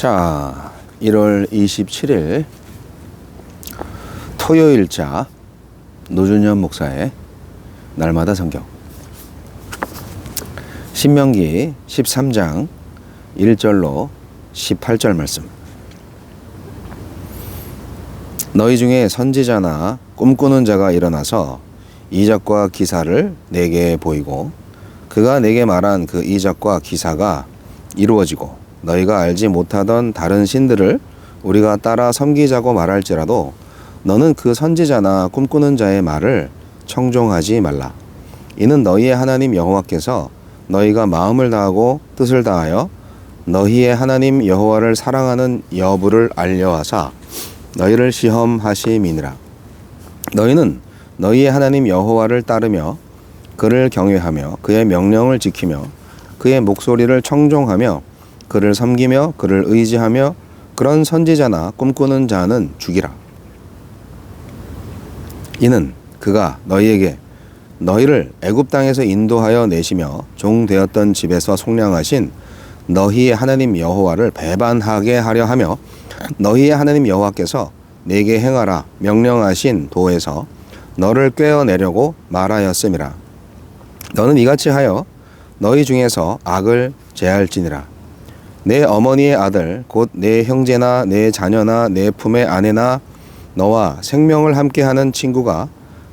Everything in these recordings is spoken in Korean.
자, 1월 27일 토요일자 노준현 목사의 날마다 성경. 신명기 13장 1절로 18절 말씀. 너희 중에 선지자나 꿈꾸는 자가 일어나서 이적과 기사를 내게 보이고 그가 내게 말한 그 이적과 기사가 이루어지고 너희가 알지 못하던 다른 신들을 우리가 따라 섬기자고 말할지라도 너는 그 선지자나 꿈꾸는 자의 말을 청종하지 말라. 이는 너희의 하나님 여호와께서 너희가 마음을 다하고 뜻을 다하여 너희의 하나님 여호와를 사랑하는 여부를 알려하사 너희를 시험하심이니라. 너희는 너희의 하나님 여호와를 따르며 그를 경외하며 그의 명령을 지키며 그의 목소리를 청종하며 그를 섬기며 그를 의지하며 그런 선지자나 꿈꾸는 자는 죽이라. 이는 그가 너희에게 너희를 애굽 땅에서 인도하여 내시며 종 되었던 집에서 속량하신 너희의 하나님 여호와를 배반하게 하려 하며 너희의 하나님 여호와께서 내게 행하라 명령하신 도에서 너를 꿰어내려고 말하였음이라. 너는 이같이 하여 너희 중에서 악을 제할지니라. 내 어머니의 아들 곧 내 형제나 내 자녀나 내 품의 아내나 너와 생명을 함께하는 친구가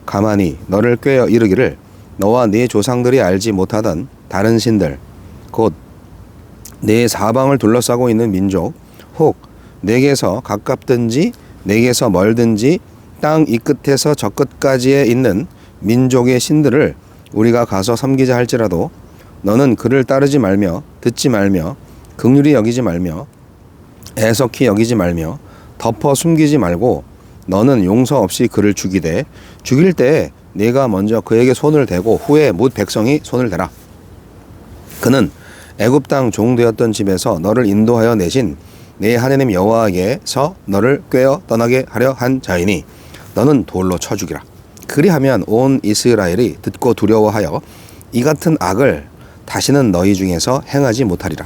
가만히 너를 꿰어 이르기를 너와 네 조상들이 알지 못하던 다른 신들 곧 내 사방을 둘러싸고 있는 민족 혹 내게서 가깝든지 내게서 멀든지 땅 이 끝에서 저 끝까지에 있는 민족의 신들을 우리가 가서 섬기자 할지라도 너는 그를 따르지 말며 듣지 말며 극률이 여기지 말며 애석히 여기지 말며 덮어 숨기지 말고 너는 용서 없이 그를 죽이되 죽일 때 네가 먼저 그에게 손을 대고 후에 못 백성이 손을 대라. 그는 애굽 땅 종되었던 집에서 너를 인도하여 내신 내 하나님 여호와에게서 너를 꿰어 떠나게 하려 한 자이니 너는 돌로 쳐 죽이라. 그리하면 온 이스라엘이 듣고 두려워하여 이 같은 악을 다시는 너희 중에서 행하지 못하리라.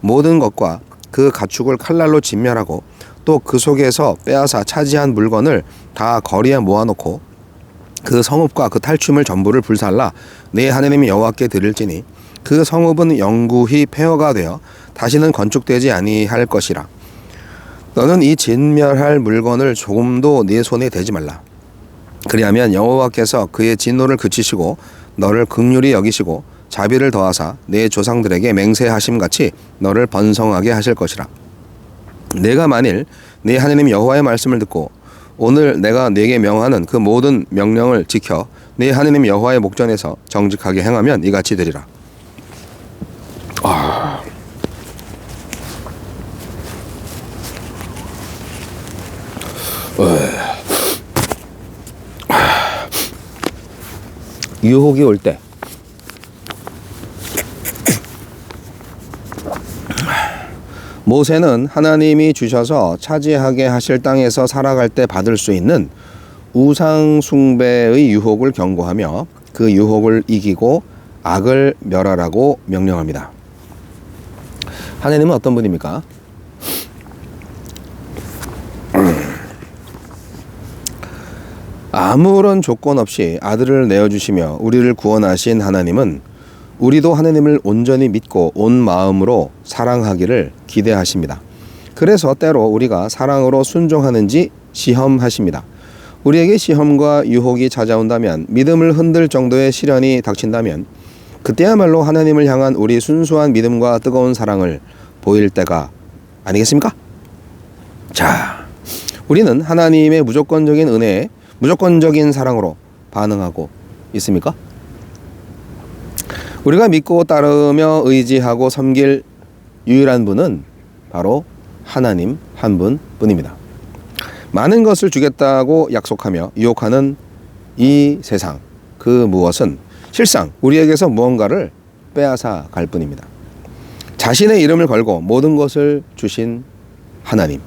모든 것과 그 가축을 칼날로 진멸하고 또 그 속에서 빼앗아 차지한 물건을 다 거리에 모아놓고 그 성읍과 그 탈춤을 전부를 불살라 내 하나님 여호와께 드릴지니 그 성읍은 영구히 폐허가 되어 다시는 건축되지 아니할 것이라. 너는 이 진멸할 물건을 조금도 네 손에 대지 말라. 그리하면 여호와께서 그의 진노를 그치시고 너를 극률히 여기시고 자비를 더하사 내 조상들에게 맹세하심 같이 너를 번성하게 하실 것이라. 내가 만일 내 하나님 여호와의 말씀을 듣고 오늘 내가 네게 명하는 그 모든 명령을 지켜 내 하나님 여호와의 목전에서 정직하게 행하면 이같이 되리라. 아. 유혹이 올 때 모세는 하나님이 주셔서 차지하게 하실 땅에서 살아갈 때 받을 수 있는 우상 숭배의 유혹을 경고하며 그 유혹을 이기고 악을 멸하라고 명령합니다. 하나님은 어떤 분입니까? 아무런 조건 없이 아들을 내어주시며 우리를 구원하신 하나님은 우리도 하나님을 온전히 믿고 온 마음으로 사랑하기를 기대하십니다. 그래서 때로 우리가 사랑으로 순종하는지 시험하십니다. 우리에게 시험과 유혹이 찾아온다면 믿음을 흔들 정도의 시련이 닥친다면 그때야말로 하나님을 향한 우리 순수한 믿음과 뜨거운 사랑을 보일 때가 아니겠습니까? 자, 우리는 하나님의 무조건적인 은혜에 무조건적인 사랑으로 반응하고 있습니까? 우리가 믿고 따르며 의지하고 섬길 유일한 분은 바로 하나님 한 분 뿐입니다. 많은 것을 주겠다고 약속하며 유혹하는 이 세상 그 무엇은 실상 우리에게서 무언가를 빼앗아 갈 뿐입니다. 자신의 이름을 걸고 모든 것을 주신 하나님,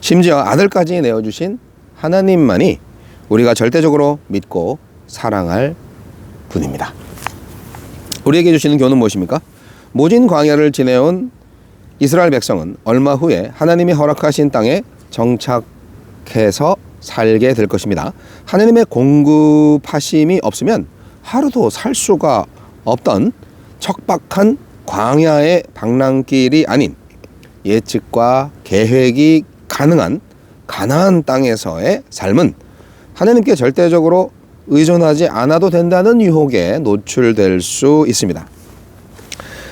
심지어 아들까지 내어주신 하나님만이 우리가 절대적으로 믿고 사랑할 분입니다. 우리에게 주시는 교훈은 무엇입니까? 모진 광야를 지내온 이스라엘 백성은 얼마 후에 하나님이 허락하신 땅에 정착해서 살게 될 것입니다. 하나님의 공급하심이 없으면 하루도 살 수가 없던 척박한 광야의 방랑길이 아닌 예측과 계획이 가능한 가나안 땅에서의 삶은 하나님께 절대적으로 의존하지 않아도 된다는 유혹에 노출될 수 있습니다.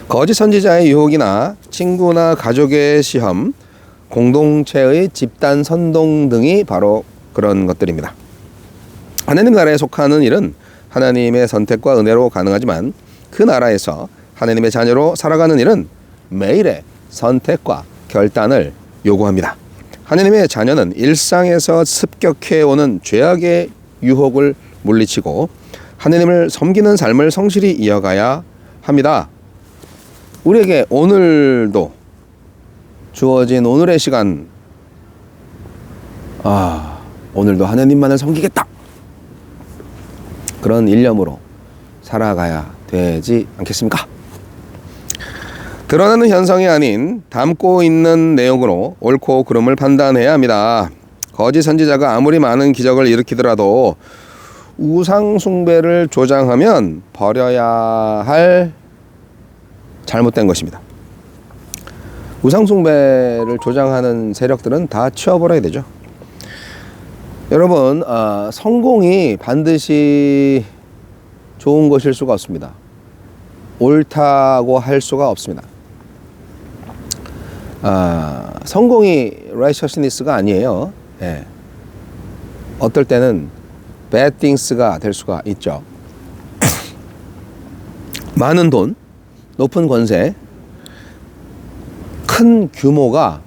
거짓 선지자의 유혹이나 친구나 가족의 시험, 공동체의 집단 선동 등이 바로 그런 것들입니다. 하나님 나라에 속하는 일은 하나님의 선택과 은혜로 가능하지만 그 나라에서 하나님의 자녀로 살아가는 일은 매일의 선택과 결단을 요구합니다. 하나님의 자녀는 일상에서 습격해 오는 죄악의 유혹을 물리치고 하나님을 섬기는 삶을 성실히 이어가야 합니다. 우리에게 오늘도 주어진 오늘의 시간, 아, 오늘도 하나님만을 섬기겠다. 그런 일념으로 살아가야 되지 않겠습니까? 드러나는 현상이 아닌 담고 있는 내용으로 옳고 그름을 판단해야 합니다. 거짓 선지자가 아무리 많은 기적을 일으키더라도 우상 숭배를 조장하면 버려야 할 잘못된 것입니다. 우상 숭배를 조장하는 세력들은 다 치워버려야 되죠. 여러분, 아, 성공이 반드시 좋은 것일 수가 없습니다. 옳다고 할 수가 없습니다. 아, 성공이 righteousness가 아니에요. 예. 어떨 때는 bad things가 될 수가 있죠. 많은 돈, 높은 권세, 큰 규모가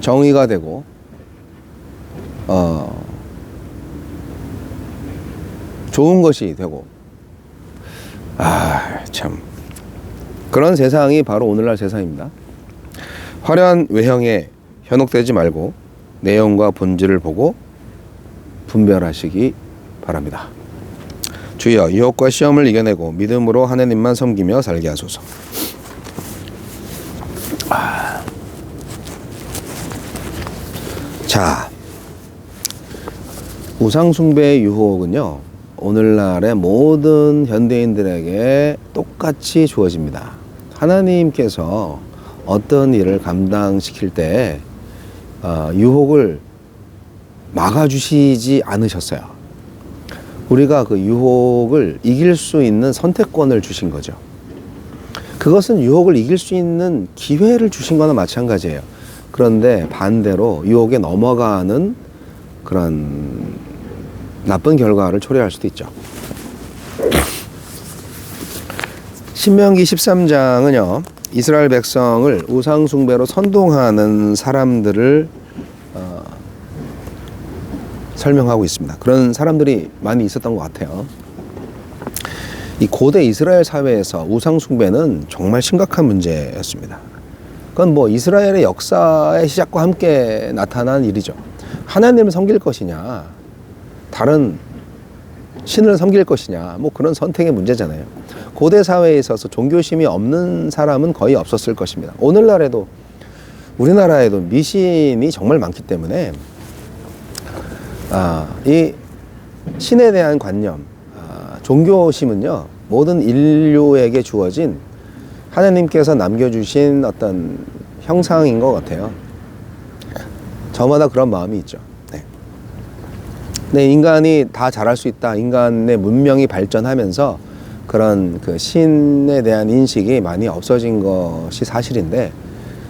정의가 되고, 어, 좋은 것이 되고, 아, 참. 그런 세상이 바로 오늘날 세상입니다. 화려한 외형에 현혹되지 말고 내용과 본질을 보고 분별하시기 바랍니다. 주여 유혹과 시험을 이겨내고 믿음으로 하나님만 섬기며 살게 하소서. 아. 자, 우상숭배의 유혹은요, 오늘날의 모든 현대인들에게 똑같이 주어집니다. 하나님께서 어떤 일을 감당시킬 때 어, 유혹을 막아주시지 않으셨어요. 우리가 그 유혹을 이길 수 있는 선택권을 주신 거죠. 그것은 유혹을 이길 수 있는 기회를 주신 거나 마찬가지예요. 그런데 반대로 유혹에 넘어가는 그런 나쁜 결과를 초래할 수도 있죠. 신명기 13장은요, 이스라엘 백성을 우상숭배로 선동하는 사람들을 어, 설명하고 있습니다. 그런 사람들이 많이 있었던 것 같아요. 이 고대 이스라엘 사회에서 우상숭배는 정말 심각한 문제였습니다. 그건 뭐 이스라엘의 역사의 시작과 함께 나타난 일이죠. 하나님을 섬길 것이냐, 다른 신을 섬길 것이냐, 뭐 그런 선택의 문제잖아요. 고대 사회에 있어서 종교심이 없는 사람은 거의 없었을 것입니다. 오늘날에도 우리나라에도 미신이 정말 많기 때문에 아, 이 신에 대한 관념, 아, 종교심은요 모든 인류에게 주어진 하나님께서 남겨주신 어떤 형상인 것 같아요. 저마다 그런 마음이 있죠. 네. 네, 인간이 다 잘할 수 있다. 인간의 문명이 발전하면서 그런 그 신에 대한 인식이 많이 없어진 것이 사실인데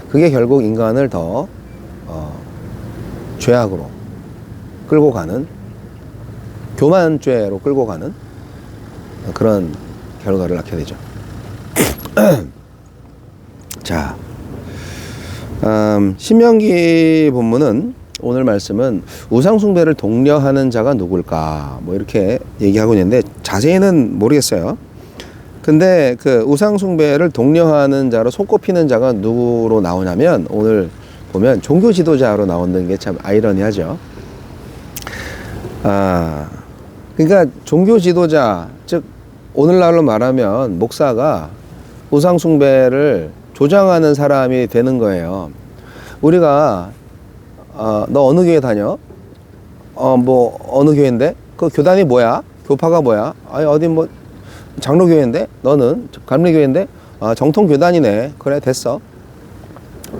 그게 결국 인간을 더 어, 죄악으로 끌고 가는 교만죄로 끌고 가는 그런 결과를 낳게 되죠. 자, 음, 신명기 본문은 오늘 말씀은 우상숭배를 독려하는 자가 누굴까 뭐 이렇게 얘기하고 있는데 자세히는 모르겠어요. 근데 그 우상숭배를 독려하는 자로 손꼽히는 자가 누구로 나오냐면 오늘 보면 종교 지도자로 나오는 게 참 아이러니하죠. 아, 그러니까 종교 지도자 즉 오늘날로 말하면 목사가 우상 숭배를 조장하는 사람이 되는 거예요. 우리가 어, 너 어느 교회 다녀? 어, 뭐 어느 교회인데? 그 교단이 뭐야? 교파가 뭐야? 아니 어디 뭐 장로교회인데? 너는 감리교회인데? 아, 정통 교단이네. 그래 됐어.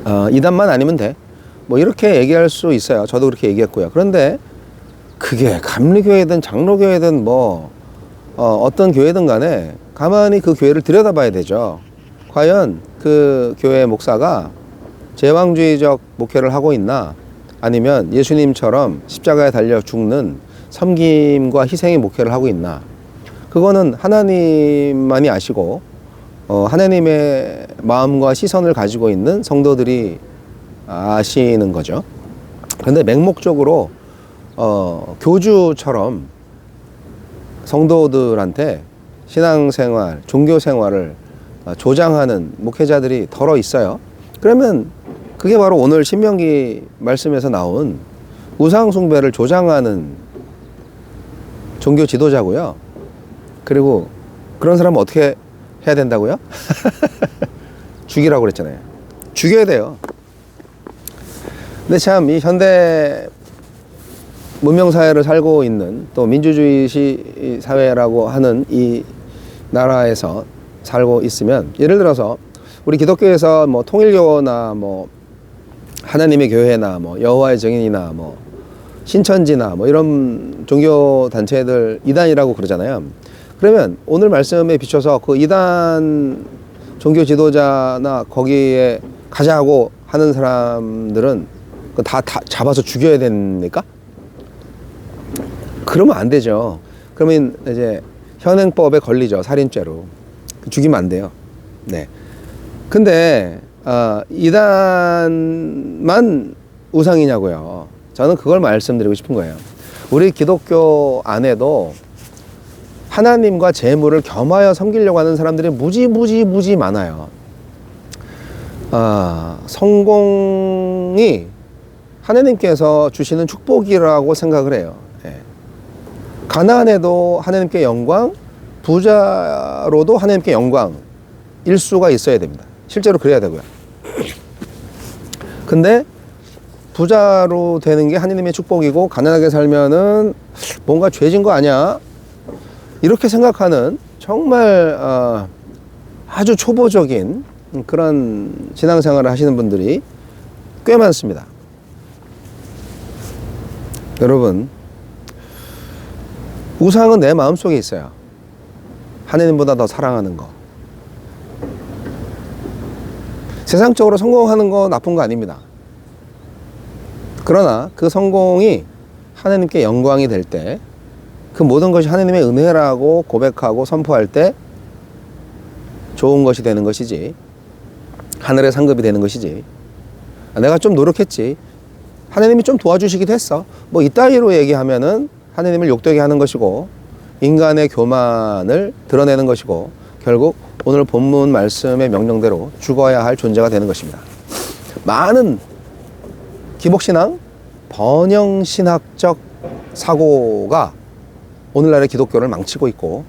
어, 이단만 아니면 돼. 뭐 이렇게 얘기할 수 있어요. 저도 그렇게 얘기했고요. 그런데 그게 감리교회든 장로교회든 뭐 어, 어떤 교회든 간에 가만히 그 교회를 들여다봐야 되죠. 과연 그 교회 목사가 제왕주의적 목회를 하고 있나 아니면 예수님처럼 십자가에 달려 죽는 섬김과 희생의 목회를 하고 있나 그거는 하나님만이 아시고 어, 하나님의 마음과 시선을 가지고 있는 성도들이 아시는 거죠. 그런데 맹목적으로 어, 교주처럼 성도들한테 신앙생활, 종교생활을 어, 조장하는 목회자들이 덜어 있어요. 그러면 그게 바로 오늘 신명기 말씀에서 나온 우상숭배를 조장하는 종교 지도자고요. 그리고 그런 사람은 어떻게 해야 된다고요? 죽이라고 그랬잖아요. 죽여야 돼요. 근데 참 이 현대 문명 사회를 살고 있는 또 민주주의 시 사회라고 하는 이 나라에서 살고 있으면 예를 들어서 우리 기독교에서 뭐 통일교나 뭐 하나님의 교회나 뭐 여호와의 증인이나 뭐 신천지나 뭐 이런 종교 단체들 이단이라고 그러잖아요. 그러면 오늘 말씀에 비춰서 그 이단 종교 지도자나 거기에 가자고 하는 사람들은 그 다, 다 잡아서 죽여야 됩니까? 그러면 안 되죠. 그러면 이제 현행법에 걸리죠. 살인죄로. 죽이면 안 돼요. 네. 근데, 어, 이단만 우상이냐고요. 저는 그걸 말씀드리고 싶은 거예요. 우리 기독교 안에도 하나님과 재물을 겸하여 섬기려고 하는 사람들이 무지, 무지, 무지 많아요. 아, 성공이 하나님께서 주시는 축복이라고 생각을 해요. 예. 가난해도 하나님께 영광, 부자로도 하나님께 영광, 일수가 있어야 됩니다. 실제로 그래야 되고요. 근데 부자로 되는 게 하나님의 축복이고 가난하게 살면은 뭔가 죄진 거 아니야? 이렇게 생각하는 정말 어, 아주 초보적인 그런 신앙생활을 하시는 분들이 꽤 많습니다. 여러분, 우상은 내 마음 속에 있어요. 하나님보다 더 사랑하는 거. 세상적으로 성공하는 거 나쁜 거 아닙니다. 그러나 그 성공이 하나님께 영광이 될 때, 그 모든 것이 하나님의 은혜라고 고백하고 선포할 때 좋은 것이 되는 것이지, 하늘의 상급이 되는 것이지, 아, 내가 좀 노력했지, 하나님이 좀 도와주시기도 했어. 뭐 이따위로 얘기하면은 하나님을 욕되게 하는 것이고 인간의 교만을 드러내는 것이고 결국 오늘 본문 말씀의 명령대로 죽어야 할 존재가 되는 것입니다. 많은 기복신앙, 번영신학적 사고가 오늘날의 기독교를 망치고 있고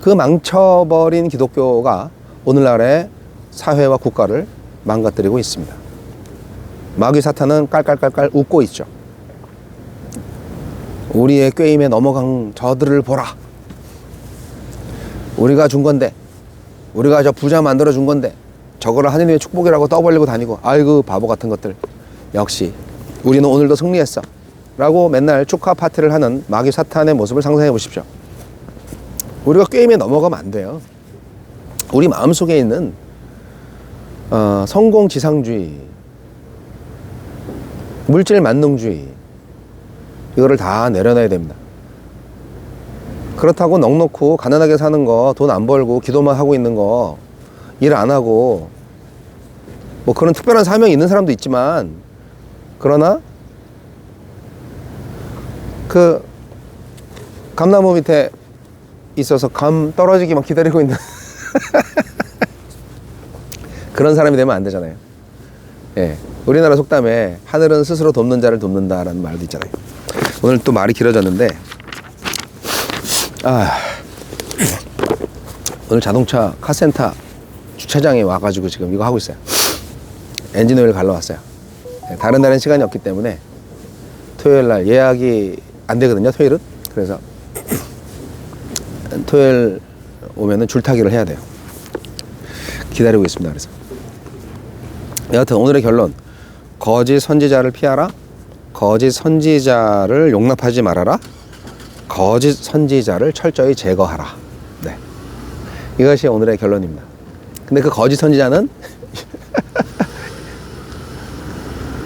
그 망쳐버린 기독교가 오늘날의 사회와 국가를 망가뜨리고 있습니다. 마귀 사탄은 깔깔깔깔 웃고 있죠. 우리의 꾀임에 넘어간 저들을 보라. 우리가 준 건데, 우리가 저 부자 만들어 준 건데, 저거를 하느님의 축복이라고 떠벌리고 다니고, 아이고 바보 같은 것들. 역시 우리는 오늘도 승리했어. 라고 맨날 축하 파티를 하는 마귀 사탄의 모습을 상상해 보십시오. 우리가 꾀임에 넘어가면 안 돼요. 우리 마음속에 있는 어, 성공 지상주의, 물질 만능주의 이거를 다 내려놔야 됩니다. 그렇다고 넉넉고 가난하게 사는 거, 돈 안 벌고 기도만 하고 있는 거, 일 안 하고 뭐 그런 특별한 사명이 있는 사람도 있지만 그러나 그 감나무 밑에 있어서 감 떨어지기만 기다리고 있는 그런 사람이 되면 안 되잖아요. 예. 우리나라 속담에 하늘은 스스로 돕는 자를 돕는다라는 말도 있잖아요. 오늘 또 말이 길어졌는데 아 오늘 자동차 카센터 주차장에 와가지고 지금 이거 하고 있어요. 엔진 오일 갈러 왔어요. 예, 다른 날엔 시간이 없기 때문에 토요일 날 예약이 안 되거든요. 토요일은 그래서 토요일 오면은 줄타기를 해야 돼요. 기다리고 있습니다. 그래서 여하튼 오늘의 결론 거짓 선지자를 피하라 거짓 선지자를 용납하지 말아라. 거짓 선지자를 철저히 제거하라. 네. 이것이 오늘의 결론입니다. 근데 그 거짓 선지자는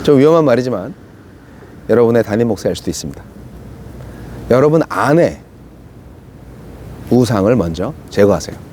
좀 위험한 말이지만 여러분의 담임 목사일 수도 있습니다. 여러분 안에 우상을 먼저 제거하세요